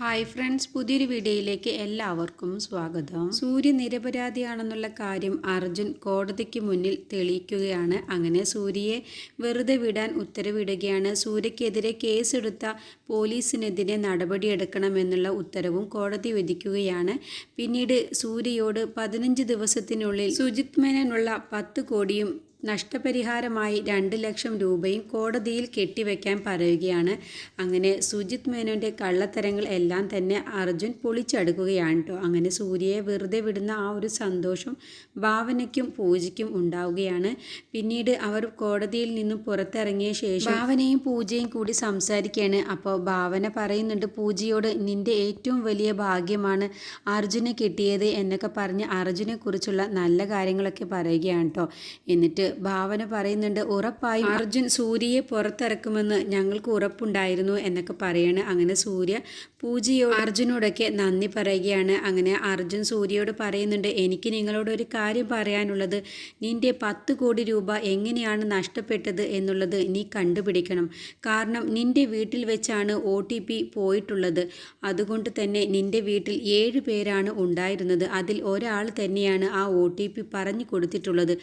Hi friends പുതിയൊരു വീഡിയോയിലേക്ക് എല്ലാവർക്കും സ്വാഗതം. സൂര്യ നിരപരാധിയാണെന്നുള്ള കാര്യം അർജുൻ കോടതിക്ക് മുന്നിൽ തെളിയിക്കുകയാണ്. അങ്ങനെ സൂര്യയെ വെറുതെ വിടാൻ ഉത്തരവിടുകയാണ്. സൂര്യക്കെതിരെ കേസെടുത്ത പോലീസിനെതിരെ നടപടിയെടുക്കണമെന്നുള്ള ഉത്തരവും കോടതി വിധിക്കുകയാണ്. പിന്നീട് സൂര്യയോട് പതിനഞ്ച് ദിവസത്തിനുള്ളിൽ സുജിത് മേനനുള്ള പത്ത് കോടിയും നഷ്ടപരിഹാരമായി രണ്ട് ലക്ഷം രൂപയും കോടതിയിൽ കെട്ടിവെക്കാൻ പറയുകയാണ്. അങ്ങനെ സുജിത് മേനോന്റെ കള്ളത്തരങ്ങൾ എല്ലാം തന്നെ അർജുൻ പൊളിച്ചടുക്കുകയാണ് കേട്ടോ. അങ്ങനെ സൂര്യയെ വെറുതെ വിടുന്ന ആ ഒരു സന്തോഷം ഭാവനയ്ക്കും പൂജയ്ക്കും ഉണ്ടാവുകയാണ്. പിന്നീട് അവർ കോടതിയിൽ നിന്നും പുറത്തിറങ്ങിയ ശേഷം ഭാവനയും പൂജയും കൂടി സംസാരിക്കുകയാണ്. അപ്പോൾ ഭാവന പറയുന്നുണ്ട് പൂജയോട് നിന്റെ ഏറ്റവും വലിയ ഭാഗ്യമാണ് അർജുനെ കിട്ടിയത് എന്നൊക്കെ പറഞ്ഞ് അർജുനെക്കുറിച്ചുള്ള നല്ല കാര്യങ്ങളൊക്കെ പറയുകയാണ് കേട്ടോ. എന്നിട്ട് ഭാവന പറയുന്നുണ്ട്. ഉറപ്പായി അർജുൻ സൂര്യയെ പുറത്തിറക്കുമെന്ന് ഞങ്ങൾക്ക് ഉറപ്പുണ്ടായിരുന്നു എന്നൊക്കെ പറയാണ്. അങ്ങനെ സൂര്യ പൂജയോട് അർജുനോടൊക്കെ നന്ദി പറയുകയാണ്. അങ്ങനെ അർജുൻ സൂര്യയോട് പറയുന്നുണ്ട് എനിക്ക് നിങ്ങളോട് ഒരു കാര്യം പറയാനുള്ളത്. നിന്റെ പത്ത് കോടി രൂപ എങ്ങനെയാണ് നഷ്ടപ്പെട്ടത് എന്നുള്ളത് നീ കണ്ടുപിടിക്കണം. കാരണം നിന്റെ വീട്ടിൽ വെച്ചാണ് ഒ ടി പി പോയിട്ടുള്ളത്. അതുകൊണ്ട് തന്നെ നിന്റെ വീട്ടിൽ ഏഴ് പേരാണ് ഉണ്ടായിരുന്നത്. അതിൽ ഒരാൾ തന്നെയാണ് ആ ഒ ടി പി പറഞ്ഞു കൊടുത്തിട്ടുള്ളത്.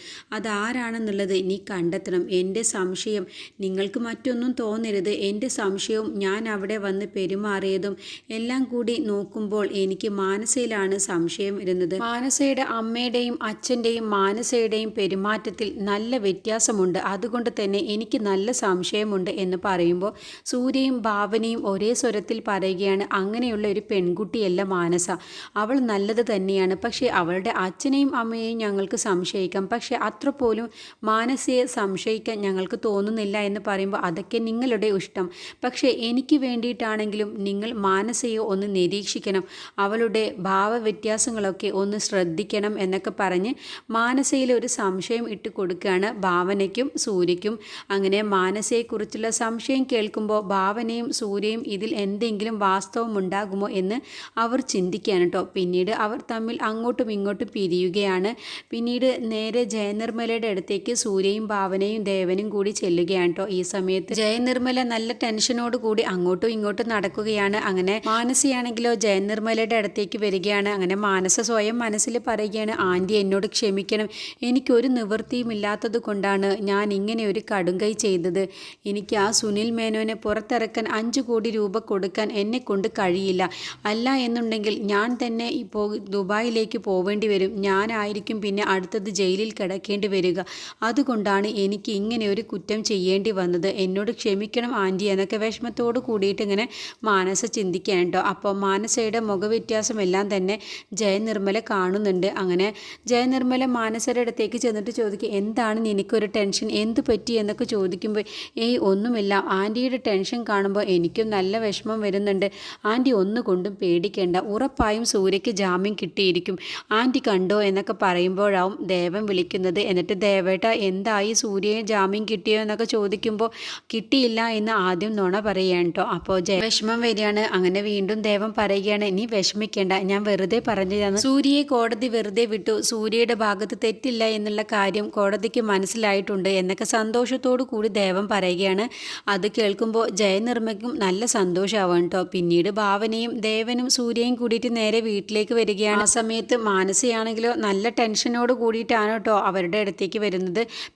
അതാരാണെന്നുള്ളത് നീ കണ്ടെത്തണം. എന്റെ സംശയം നിങ്ങൾക്ക് മറ്റൊന്നും തോന്നരുത്. എന്റെ സംശയവും ഞാൻ അവിടെ വന്ന് പെരുമാറിയതും എല്ലാം കൂടി നോക്കുമ്പോൾ എനിക്ക് മാനസയിലാണ് സംശയം വരുന്നത്. മാനസയുടെ അമ്മയുടെയും അച്ഛന്റെയും മാനസയുടെയും പെരുമാറ്റത്തിൽ നല്ല വ്യത്യാസമുണ്ട്. അതുകൊണ്ട് തന്നെ എനിക്ക് നല്ല സംശയമുണ്ട് എന്ന് പറയുമ്പോൾ സൂര്യയും ഭാവനയും ഒരേ സ്വരത്തിൽ പറയുകയാണ് അങ്ങനെയുള്ള ഒരു പെൺകുട്ടിയല്ല മാനസ. അവൾ നല്ലത് തന്നെയാണ്. പക്ഷേ അവളുടെ അച്ഛനെയും അമ്മയെയും ഞങ്ങൾക്ക് സംശയിക്കാം. പക്ഷേ അത്ര പോലും മാനസയെ സംശയിക്കാൻ ഞങ്ങൾക്ക് തോന്നുന്നില്ല എന്ന് പറയുമ്പോൾ അതൊക്കെ നിങ്ങളുടെ ഇഷ്ടം. പക്ഷേ എനിക്ക് വേണ്ടിയിട്ടാണെങ്കിലും നിങ്ങൾ മാനസയെ ഒന്ന് നിരീക്ഷിക്കണം. അവളുടെ ഭാവവ്യത്യാസങ്ങളൊക്കെ ഒന്ന് ശ്രദ്ധിക്കണം എന്നൊക്കെ പറഞ്ഞ് മാനസയിൽ ഒരു സംശയം ഇട്ട് കൊടുക്കുകയാണ് ഭാവനയ്ക്കും സൂര്യയ്ക്കും. അങ്ങനെ മാനസയെക്കുറിച്ചുള്ള സംശയം കേൾക്കുമ്പോൾ ഭാവനയും സൂര്യയും ഇതിൽ എന്തെങ്കിലും വാസ്തവം ഉണ്ടാകുമോ എന്ന് അവർ ചിന്തിക്കുകയാണ് കേട്ടോ. പിന്നീട് അവർ തമ്മിൽ അങ്ങോട്ടും ഇങ്ങോട്ടും പിരിയുകയാണ്. പിന്നീട് നേരെ ജയനിർമ്മലയുടെ അടുത്തേക്ക് സൂര്യയും ഭാവനയും ദേവനും കൂടി ചെല്ലുകയാണ് കേട്ടോ ഈ സമയത്ത് ജയനിർമ്മല നല്ല ടെൻഷനോട് കൂടി അങ്ങോട്ടും ഇങ്ങോട്ടും നടക്കുകയാണ്. അങ്ങനെ മാനസിയാണെങ്കിലോ ജയനിർമ്മലയുടെ അടുത്തേക്ക് വരികയാണ്. അങ്ങനെ മാനസ സ്വയം മനസ്സിൽ പറയുകയാണ് ആന്റി എന്നോട് ക്ഷമിക്കണം. എനിക്കൊരു നിവൃത്തിയും ഇല്ലാത്തത് കൊണ്ടാണ് ഞാൻ ഇങ്ങനെ ഒരു കടുങ്കൈ ചെയ്തത്. എനിക്ക് ആ സുനിൽ മേനോനെ പുറത്തിറക്കാൻ അഞ്ച് കോടി രൂപ കൊടുക്കാൻ എന്നെ കൊണ്ട് കഴിയില്ല. അല്ല എന്നുണ്ടെങ്കിൽ ഞാൻ തന്നെ ഇപ്പോൾ ദുബായിലേക്ക് പോവേണ്ടി വരും. ഞാനായിരിക്കും പിന്നെ അടുത്തത് ജയിലിൽ കിടക്കേണ്ടി വരിക. അതുകൊണ്ടാണ് എനിക്ക് ഇങ്ങനെ ഒരു കുറ്റം ചെയ്യേണ്ടി വന്നത്. എന്നോട് ക്ഷമിക്കണം ആന്റി എന്നൊക്കെ വിഷമത്തോട് കൂടിയിട്ട് ഇങ്ങനെ മാനസ ചിന്തിക്കാൻ കേട്ടോ. അപ്പോൾ മാനസയുടെ മുഖവ്യത്യാസമെല്ലാം തന്നെ ജയനിർമ്മല കാണുന്നുണ്ട്. അങ്ങനെ ജയനിർമ്മല മാനസയുടെ അടുത്തേക്ക് ചെന്നിട്ട് ചോദിക്കും എന്താണ് നിനക്കൊരു ടെൻഷൻ? എന്ത് പറ്റി എന്നൊക്കെ ചോദിക്കുമ്പോൾ ഏയ് ഒന്നുമില്ല. ആന്റിയുടെ ടെൻഷൻ കാണുമ്പോൾ എനിക്കും നല്ല വിഷമം വരുന്നുണ്ട്. ആന്റി ഒന്നുകൊണ്ടും പേടിക്കേണ്ട. ഉറപ്പായും സൂര്യയ്ക്ക് ജാമ്യം കിട്ടിയിരിക്കും. ആന്റി കണ്ടോ? എന്നൊക്കെ പറയുമ്പോഴാവും ദേവൻ വിളിക്കുന്നത്. എന്നിട്ട് ദേവേട്ട എന്തായി സൂര്യയെ ജാമ്യം കിട്ടിയോ എന്നൊക്കെ ചോദിക്കുമ്പോൾ കിട്ടിയില്ല എന്ന് ആദ്യം നുണ പറയുകയാണ് കേട്ടോ അപ്പോൾ ജയ വിഷമം വരികയാണ്. അങ്ങനെ വീണ്ടും ദേവം പറയുകയാണ് ഇനി വിഷമിക്കേണ്ട ഞാൻ വെറുതെ പറഞ്ഞതാണ് സൂര്യയെ കോടതി വെറുതെ വിട്ടു. സൂര്യയുടെ ഭാഗത്ത് തെറ്റില്ല എന്നുള്ള കാര്യം കോടതിക്ക് മനസ്സിലായിട്ടുണ്ട് എന്നൊക്കെ സന്തോഷത്തോടു കൂടി ദേവം പറയുകയാണ്. അത് കേൾക്കുമ്പോൾ ജയനിർമ്മയ്ക്കും നല്ല സന്തോഷമാവും കേട്ടോ പിന്നീട് ഭാവനയും ദേവനും സൂര്യയും കൂടിയിട്ട് നേരെ വീട്ടിലേക്ക് വരികയാണ്. ആ സമയത്ത് മാനസിയാണെങ്കിലോ നല്ല ടെൻഷനോട് കൂടിയിട്ടാണ് കേട്ടോ അവരുടെ അടുത്തേക്ക് വരുന്നത്.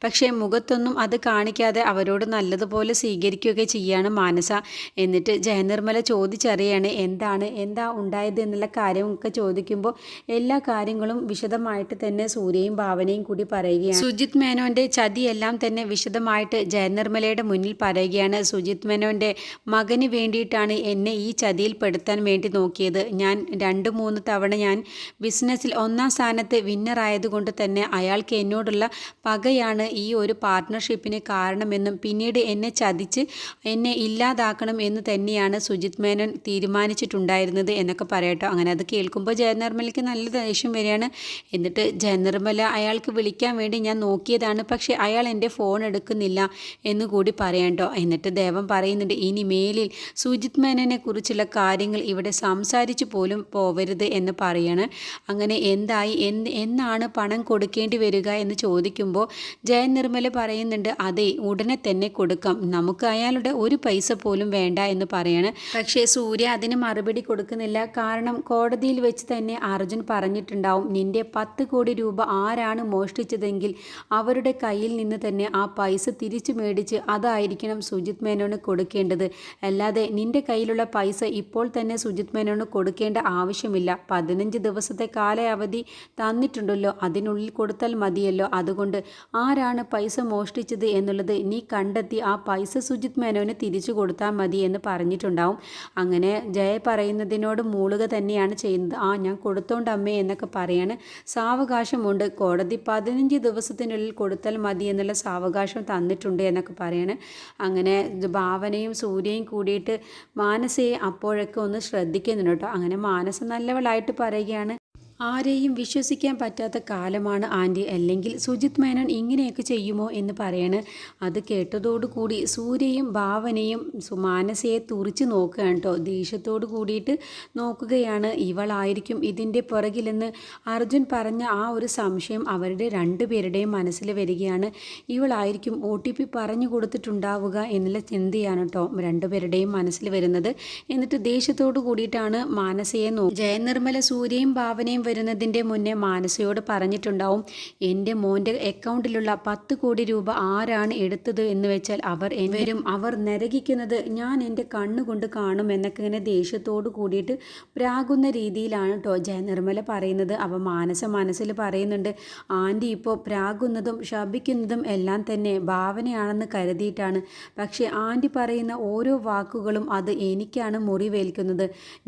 പക്ഷേ മുഖത്തൊന്നും അത് കാണിക്കാതെ അവരോട് നല്ലതുപോലെ സ്വീകരിക്കുകയൊക്കെ ചെയ്യാണ് മാനസ. എന്നിട്ട് ജയനിർമ്മല ചോദിച്ചറിയാണ് എന്താണ് എന്താ ഉണ്ടായത് എന്നുള്ള കാര്യമൊക്കെ ചോദിക്കുമ്പോൾ എല്ലാ കാര്യങ്ങളും വിശദമായിട്ട് തന്നെ സൂര്യയും ഭാവനയും കൂടി പറയുകയാണ്. സുജിത് മേനോന്റെ ചതിയെല്ലാം തന്നെ വിശദമായിട്ട് ജയനിർമ്മലയുടെ മുന്നിൽ പറയുകയാണ്. സുജിത് മേനോന്റെ മകന് വേണ്ടിയിട്ടാണ് എന്നെ ഈ ചതിയിൽ പെടുത്താൻ വേണ്ടി നോക്കിയത്. ഞാൻ രണ്ട് മൂന്ന് തവണ ഞാൻ ബിസിനസ്സിൽ ഒന്നാം സ്ഥാനത്ത് വിന്നറായതുകൊണ്ട് തന്നെ അയാൾക്ക് എന്നോടുള്ള പകയാണ് ഈ ഒരു പാർട്ട്ണർഷിപ്പിന് കാരണമെന്നും പിന്നീട് എന്നെ ചതിച്ച് എന്നെ ഇല്ലാതാക്കണം എന്ന് തന്നെയാണ് സുജിത് മേനോൻ തീരുമാനിച്ചിട്ടുണ്ടായിരുന്നത് എന്നൊക്കെ പറയട്ടോ. അങ്ങനെ അത് കേൾക്കുമ്പോൾ ജയനിർമ്മലയ്ക്ക് നല്ല ദേഷ്യം വരികയാണ്. എന്നിട്ട് ജയനിർമ്മല അയാൾക്ക് വിളിക്കാൻ വേണ്ടി ഞാൻ നോക്കിയതാണ്. പക്ഷേ അയാൾ എന്റെ ഫോൺ എടുക്കുന്നില്ല എന്ന് കൂടി പറയണ്ടോ? എന്നിട്ട് ദേവം പറയുന്നുണ്ട് ഇനി മേലിൽ സുജിത് മേനോനെ കുറിച്ചുള്ള കാര്യങ്ങൾ ഇവിടെ സംസാരിച്ചു പോലും പോവരുത് എന്ന് പറയാണ്. അങ്ങനെ എന്തായി? എന്ത് എന്നാണ് പണം കൊടുക്കേണ്ടി വരിക എന്ന് ചോദിക്കുമ്പോൾ പറയുമ്പോൾ ജയൻ നിർമ്മല പറയുന്നുണ്ട് അതെ ഉടനെ തന്നെ കൊടുക്കാം. നമുക്ക് അയാളുടെ ഒരു പൈസ പോലും വേണ്ട എന്ന് പറയാണ്. പക്ഷേ സൂര്യ അതിന് മറുപടി കൊടുക്കുന്നില്ല. കാരണം കോടതിയിൽ വെച്ച് തന്നെ അർജുൻ പറഞ്ഞിട്ടുണ്ടാവും നിന്റെ പത്ത് കോടി രൂപ ആരാണ് മോഷ്ടിച്ചതെങ്കിൽ അവരുടെ കയ്യിൽ നിന്ന് തന്നെ ആ പൈസ തിരിച്ചു മേടിച്ച് അതായിരിക്കണം സുജിത് മേനോന് കൊടുക്കേണ്ടത്. അല്ലാതെ നിന്റെ കയ്യിലുള്ള പൈസ ഇപ്പോൾ തന്നെ സുജിത് മേനോന് കൊടുക്കേണ്ട ആവശ്യമില്ല. പതിനഞ്ച് ദിവസത്തെ കാലാവധി തന്നിട്ടുണ്ടല്ലോ. അതിനുള്ളിൽ കൊടുത്താൽ മതിയല്ലോ. അതുകൊണ്ട് ആരാണ് പൈസ മോഷ്ടിച്ചത് എന്നുള്ളത് നീ കണ്ടെത്തി ആ പൈസ സുജിത് മേനോന് തിരിച്ചു കൊടുത്താൽ മതി എന്ന് പറഞ്ഞിട്ടുണ്ടാവും. അങ്ങനെ ജയ പറയുന്നതിനോട് മൂളുക തന്നെയാണ് ചെയ്യുന്നത്. ആ ഞാൻ കൊടുത്തോണ്ട് അമ്മേ എന്നൊക്കെ പറയാണ്. സാവകാശമുണ്ട്. കോടതി പതിനഞ്ച് ദിവസത്തിനുള്ളിൽ കൊടുത്താൽ മതി എന്നുള്ള സാവകാശം തന്നിട്ടുണ്ട് എന്നൊക്കെ പറയാണ്. അങ്ങനെ ഭാവനയും സൂര്യയും കൂടിയിട്ട് മാനസയെ അപ്പോഴൊക്കെ ഒന്ന് ശ്രദ്ധിക്കുന്നുണ്ട് കേട്ടോ. അങ്ങനെ മാനസ നല്ലവളായിട്ട് പറയുകയാണ്. ആരെയും വിശ്വസിക്കാൻ പറ്റാത്ത കാലമാണ് ആന്റി. അല്ലെങ്കിൽ സുജിത് മേനോൻ ഇങ്ങനെയൊക്കെ ചെയ്യുമോ എന്ന് പറയണ്. അത് കേട്ടതോടുകൂടി സൂര്യയും ഭാവനയും മാനസയെ തുറിച്ച് നോക്കുകയാണ് കേട്ടോ. ദേഷ്യത്തോട് കൂടിയിട്ട് നോക്കുകയാണ്. ഇവളായിരിക്കും ഇതിന്റെ പുറകിലെന്ന് അർജുൻ പറഞ്ഞ ആ ഒരു സംശയം അവരുടെ രണ്ടുപേരുടെയും മനസ്സിൽ വരികയാണ്. ഇവളായിരിക്കും ഒ ടി പി പറഞ്ഞു കൊടുത്തിട്ടുണ്ടാവുക എന്നുള്ള ചിന്തയാണ് കേട്ടോ രണ്ടുപേരുടെയും മനസ്സിൽ വരുന്നത്. എന്നിട്ട് ദേഷ്യത്തോട് കൂടിയിട്ടാണ് മാനസയെ നോ ജയനിർമ്മല സൂര്യയും ഭാവനയും വരുന്നതിന്റെ മുന്നേ മാനസയോട് പറഞ്ഞിട്ടുണ്ടാവും എന്റെ മോന്റെ അക്കൗണ്ടിലുള്ള പത്ത് കോടി രൂപ ആരാണ് എടുത്തത് എന്ന് വെച്ചാൽ അവർ വരും. അവർ നരകിക്കുന്നത് ഞാൻ എന്റെ കണ്ണുകൊണ്ട് കാണും എന്നൊക്കെ ഇങ്ങനെ ദേഷ്യത്തോട് കൂടിയിട്ട് പ്രാകുന്ന രീതിയിലാണ് കേട്ടോ ജയനിർമ്മല പറയുന്നത്. അവ മാനസ മനസ്സിൽ പറയുന്നുണ്ട് ആന്റി ഇപ്പോൾ പ്രാകുന്നതും ശപിക്കുന്നതും എല്ലാം തന്നെ ഭാവനയാണെന്ന് കരുതിയിട്ടാണ്. പക്ഷേ ആന്റി പറയുന്ന ഓരോ വാക്കുകളും അത് എനിക്കാണ് മുറിവേൽക്കുന്നത്.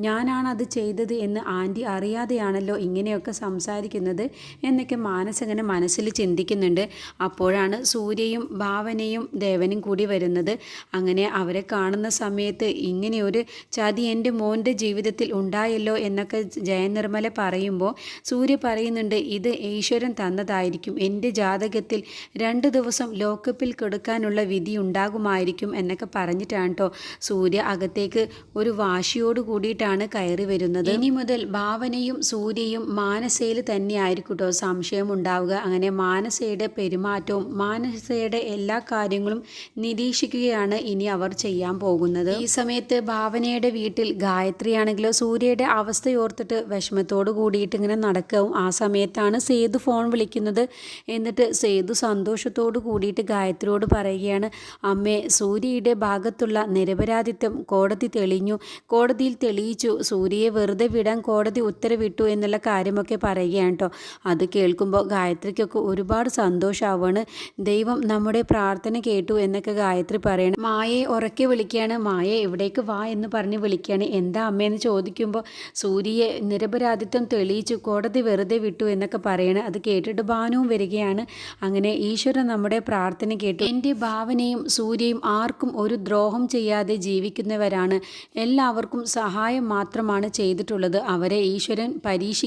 ഞാനാണ് അത് ചെയ്തത് എന്ന് ആന്റി അറിയാതെയാണല്ലോ ഇങ്ങനെയൊക്കെ സംസാരിക്കുന്നത് എന്നൊക്കെ മാനസങ്ങനെ മനസ്സിൽ ചിന്തിക്കുന്നുണ്ട്. അപ്പോഴാണ് സൂര്യയും ഭാവനയും ദേവനും കൂടി വരുന്നത്. അങ്ങനെ അവരെ കാണുന്ന സമയത്ത് ഇങ്ങനെയൊരു ചതി എന്റെ മോന്റെ ജീവിതത്തിൽ ഉണ്ടായല്ലോ എന്നൊക്കെ ജയനിർമ്മല പറയുമ്പോൾ സൂര്യ പറയുന്നുണ്ട് ഇത് ഈശ്വരൻ തന്നതായിരിക്കും. എന്റെ ജാതകത്തിൽ രണ്ട് ദിവസം ലോക്കപ്പിൽ കൊടുക്കാനുള്ള വിധി ഉണ്ടാകുമായിരിക്കും എന്നൊക്കെ പറഞ്ഞിട്ടാണ് കേട്ടോ സൂര്യ അകത്തേക്ക് ഒരു വാശിയോട് കൂടിയിട്ടാണ് കയറി വരുന്നത്. ഇനി മുതൽ ഭാവനയും സൂര്യയും മാനസയിൽ തന്നെയായിരിക്കും കേട്ടോ സംശയം ഉണ്ടാവുക അങ്ങനെ മാനസയുടെ പെരുമാറ്റവും മാനസയുടെ എല്ലാ കാര്യങ്ങളും നിരീക്ഷിക്കുകയാണ് ഇനി അവർ ചെയ്യാൻ പോകുന്നത്. ഈ സമയത്ത് ഭാവനയുടെ വീട്ടിൽ ഗായത്രിയാണെങ്കിലോ സൂര്യയുടെ അവസ്ഥയോർത്തിട്ട് വിഷമത്തോട് കൂടിയിട്ട് ഇങ്ങനെ നടക്കും ആ സമയത്താണ് സേതു ഫോൺ വിളിക്കുന്നത്. എന്നിട്ട് സേതു സന്തോഷത്തോട് കൂടിയിട്ട് ഗായത്രിയോട് പറയുകയാണ് അമ്മേ സൂര്യയുടെ ഭാഗത്തുള്ള നിരപരാധിത്വം കോടതി തെളിഞ്ഞു. കോടതിയിൽ തെളിയിച്ചു. സൂര്യയെ വെറുതെ വിടാൻ കോടതി ഉത്തരവിട്ടു എന്നുള്ള കാര്യമൊക്കെ പറയുകയാണ് കേട്ടോ അത് കേൾക്കുമ്പോൾ ഗായത്രിക്കൊക്കെ ഒരുപാട് സന്തോഷമാവാണ് ദൈവം നമ്മുടെ പ്രാർത്ഥന കേട്ടു എന്നൊക്കെ ഗായത്രി പറയണം. മായയെ ഉറക്കെ വിളിക്കുകയാണ് മായെ എവിടേക്ക് വാ എന്ന് പറഞ്ഞ് വിളിക്കുകയാണ് എന്താ അമ്മയെന്ന് ചോദിക്കുമ്പോൾ സൂര്യയെ നിരപരാധിത്വം തെളിയിച്ചു കോടതി വെറുതെ വിട്ടു എന്നൊക്കെ പറയണം. അത് കേട്ടിട്ട് ഭാനവും വരികയാണ്. അങ്ങനെ ഈശ്വരൻ നമ്മുടെ പ്രാർത്ഥന കേട്ടു. എന്റെ ഭാവനയും സൂര്യയും ആർക്കും ഒരു ദ്രോഹം ചെയ്യാതെ ജീവിക്കുന്നവരാണ്. എല്ലാവർക്കും സഹായം മാത്രമാണ് ചെയ്തിട്ടുള്ളത്. അവരെ ഈശ്വരൻ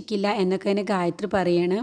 പരീക്ഷിക്കില്ല എന്നൊക്കെ തന്നെ ഗായത്രി പറയാണ്.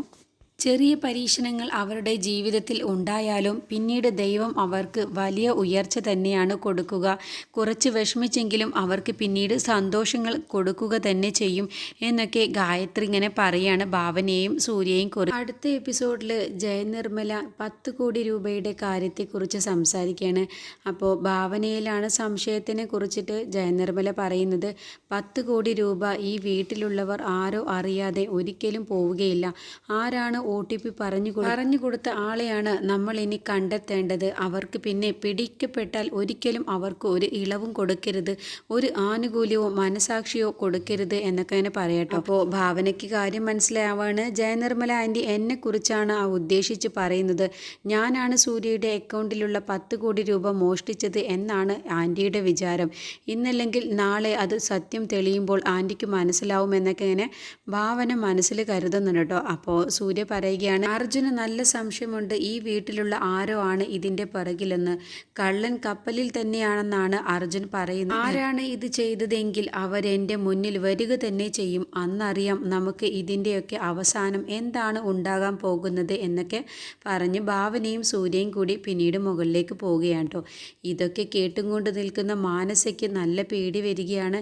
ചെറിയ പരീക്ഷണങ്ങൾ അവരുടെ ജീവിതത്തിൽ ഉണ്ടായാലും പിന്നീട് ദൈവം അവർക്ക് വലിയ ഉയർച്ച തന്നെയാണ് കൊടുക്കുക. കുറച്ച് വിഷമിച്ചെങ്കിലും അവർക്ക് പിന്നീട് സന്തോഷങ്ങൾ കൊടുക്കുക തന്നെ ചെയ്യും എന്നൊക്കെ ഗായത്രി ഇങ്ങനെ പറയാണ്. ഭാവനയെയും സൂര്യയും കുറിച്ച് അടുത്ത എപ്പിസോഡിൽ ജയനിർമ്മല പത്ത് കോടി രൂപയുടെ കാര്യത്തെക്കുറിച്ച് സംസാരിക്കുകയാണ്. അപ്പോൾ ഭാവനയിലാണ് സംശയത്തിനെ കുറിച്ചിട്ട് ജയനിർമ്മല പറയുന്നത്. പത്ത് കോടി രൂപ ഈ വീട്ടിലുള്ളവർ ആരോ അറിയാതെ ഒരിക്കലും പോവുകയില്ല. ആരാണ് ഒ ടി പി പറഞ്ഞു പറഞ്ഞു കൊടുത്ത ആളെയാണ് നമ്മൾ ഇനി കണ്ടെത്തേണ്ടത്. അവർക്ക് പിന്നെ പിടിക്കപ്പെട്ടാൽ ഒരിക്കലും അവർക്ക് ഒരു ഇളവും കൊടുക്കരുത്. ഒരു ആനുകൂല്യവും മനസാക്ഷിയോ കൊടുക്കരുത് എന്നൊക്കെ തന്നെ പറയട്ടോ അപ്പോൾ ഭാവനയ്ക്ക് കാര്യം മനസ്സിലാവാണ്. ജയനിർമ്മല ആന്റി എന്നെക്കുറിച്ചാണ് ആ ഉദ്ദേശിച്ച് പറയുന്നത്. ഞാനാണ് സൂര്യയുടെ അക്കൗണ്ടിലുള്ള പത്ത് കോടി രൂപ മോഷ്ടിച്ചത് എന്നാണ് ആന്റിയുടെ വിചാരം. ഇന്നല്ലെങ്കിൽ നാളെ അത് സത്യം തെളിയുമ്പോൾ ആന്റിക്ക് മനസ്സിലാവും എന്നൊക്കെ ഇങ്ങനെ ഭാവന മനസ്സിൽ കരുതുന്നുണ്ട് കേട്ടോ. അപ്പോൾ സൂര്യ പറയുകയാണ് അർജുന് നല്ല സംശയമുണ്ട് ഈ വീട്ടിലുള്ള ആരോ ആണ് ഇതിന്റെ പിറകിലെന്ന്. കള്ളൻ കപ്പലിൽ തന്നെയാണെന്നാണ് അർജുൻ പറയുന്നത്. ആരാണ് ഇത് ചെയ്തതെങ്കിൽ അവരെന്റെ മുന്നിൽ വരിക തന്നെ ചെയ്യും. അന്നറിയാം നമുക്ക് ഇതിന്റെയൊക്കെ അവസാനം എന്താണ് ഉണ്ടാകാൻ പോകുന്നത് എന്നൊക്കെ പറഞ്ഞ് ഭാവനയും സൂര്യയും കൂടി പിന്നീട് മുകളിലേക്ക് പോവുകയാണ് ഇതൊക്കെ കേട്ടും കൊണ്ട് നിൽക്കുന്ന മാനസയ്ക്ക് നല്ല പേടി വരികയാണ്.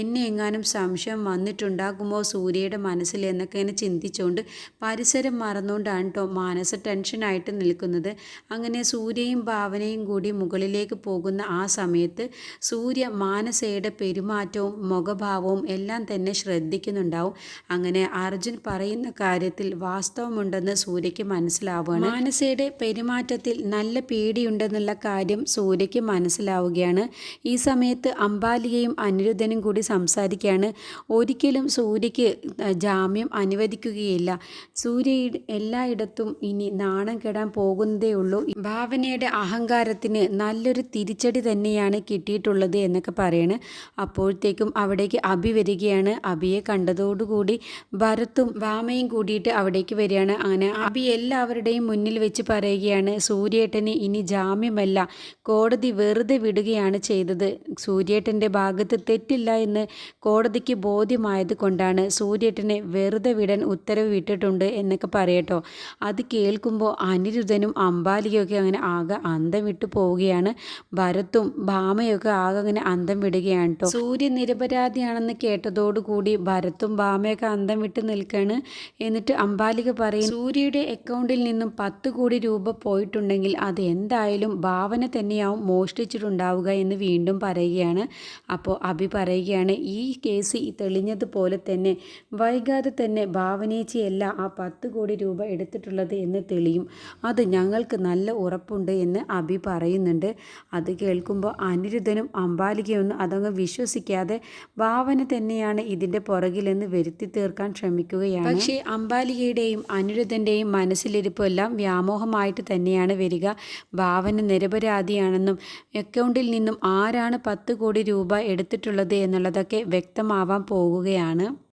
എന്നെ എങ്ങാനും സംശയം വന്നിട്ടുണ്ടാകുമോ സൂര്യയുടെ മനസ്സിൽ എന്നൊക്കെ ഇങ്ങനെ ചിന്തിച്ചുകൊണ്ട് പരിസരം അതെല്ലാം മറന്നുകൊണ്ടാണ് കേട്ടോ മാനസ ടെൻഷനായിട്ട് നിൽക്കുന്നത്. അങ്ങനെ സൂര്യയും ഭാവനയും കൂടി മുകളിലേക്ക് പോകുന്ന ആ സമയത്ത് സൂര്യ മാനസയുടെ പെരുമാറ്റവും മുഖഭാവവും എല്ലാം തന്നെ ശ്രദ്ധിക്കുന്നുണ്ടാവും. അങ്ങനെ അർജുൻ പറയുന്ന കാര്യത്തിൽ വാസ്തവമുണ്ടെന്ന് സൂര്യയ്ക്ക് മനസ്സിലാവുകയാണ്. മാനസയുടെ പെരുമാറ്റത്തിൽ നല്ല പേടിയുണ്ടെന്നുള്ള കാര്യം സൂര്യയ്ക്ക് മനസ്സിലാവുകയാണ്. ഈ സമയത്ത് അംബാലികയും അനിരുദ്ധനും കൂടി സംസാരിക്കുകയാണ്. ഒരിക്കലും സൂര്യയ്ക്ക് ജാമ്യം അനുവദിക്കുകയില്ല. സൂര്യ എല്ലായിടത്തും ഇനി നാണം കെടാൻ പോകുന്നതേ ഉള്ളൂ. ഭാവനയുടെ അഹങ്കാരത്തിന് നല്ലൊരു തിരിച്ചടി തന്നെയാണ് കിട്ടിയിട്ടുള്ളത് എന്നൊക്കെ പറയണ്. അപ്പോഴത്തേക്കും അവിടേക്ക് അഭി വരികയാണ്. അഭിയെ കണ്ടതോടുകൂടി ഭരത്തും ഭാമയും കൂടിയിട്ട് അവിടേക്ക് വരികയാണ്. അങ്ങനെ അഭി എല്ലാവരുടെയും മുന്നിൽ വെച്ച് പറയുകയാണ് സൂര്യേട്ടന് ഇനി ജാമ്യമല്ല. കോടതി വെറുതെ വിടുകയാണ് ചെയ്തത്. സൂര്യേട്ടന്റെ ഭാഗത്ത് തെറ്റില്ല എന്ന് കോടതിക്ക് ബോധ്യമായത് കൊണ്ടാണ് സൂര്യേട്ടനെ വെറുതെ വിടാൻ ഉത്തരവ് വിട്ടിട്ടുണ്ട് എന്നൊക്കെ പറയട്ടോ. അത് കേൾക്കുമ്പോൾ അനിരുദ്ധനും അമ്പാലിയൊക്കെ അങ്ങനെ ആകെ അന്തം വിട്ടു പോവുകയാണ്. ഭരത്തും ഭാമയൊക്കെ ആകെ അങ്ങനെ അന്തം വിടുകയാണ് കേട്ടോ സൂര്യ നിരപരാധിയാണെന്ന് കേട്ടതോടുകൂടി ഭരത്തും ഭാമയൊക്കെ അന്തം വിട്ട് നിൽക്കുകയാണ് എന്നിട്ട് അമ്പാലിക പറയും സൂര്യയുടെ അക്കൗണ്ടിൽ നിന്നും പത്ത് കോടി രൂപ പോയിട്ടുണ്ടെങ്കിൽ അത് എന്തായാലും ഭാവന തന്നെയാവും മോഷ്ടിച്ചിട്ടുണ്ടാവുക എന്ന് വീണ്ടും പറയുകയാണ്. അപ്പോൾ അഭി പറയുകയാണ് ഈ കേസ് തെളിഞ്ഞതുപോലെ തന്നെ വൈകാതെ തന്നെ ഭാവനേച്ചിയല്ല ആ പത്ത് കോടി രൂപ എടുത്തിട്ടുള്ളത് എന്ന് തെളിയും. അത് ഞങ്ങൾക്ക് നല്ല ഉറപ്പുണ്ട് എന്ന് അബി പറയുന്നുണ്ട്. അത് കേൾക്കുമ്പോൾ അനിരുദ്ധനും അമ്പാലികയൊന്നും അതങ്ങ് വിശ്വസിക്കാതെ ഭാവന തന്നെയാണ് ഇതിന്റെ പുറകിലെന്ന് വരുത്തി തീർക്കാൻ ശ്രമിക്കുകയാണ്. പക്ഷേ അമ്പാലികയുടെയും അനിരുദ്ധന്റെയും മനസ്സിലിരിപ്പെല്ലാം വ്യാമോഹമായിട്ട് തന്നെയാണ് വരിക. ഭാവന നിരപരാധിയാണെന്നും അക്കൗണ്ടിൽ നിന്നും ആരാണ് പത്ത് കോടി രൂപ എടുത്തിട്ടുള്ളത് എന്നുള്ളതൊക്കെ വ്യക്തമാവാൻ പോകുകയാണ്.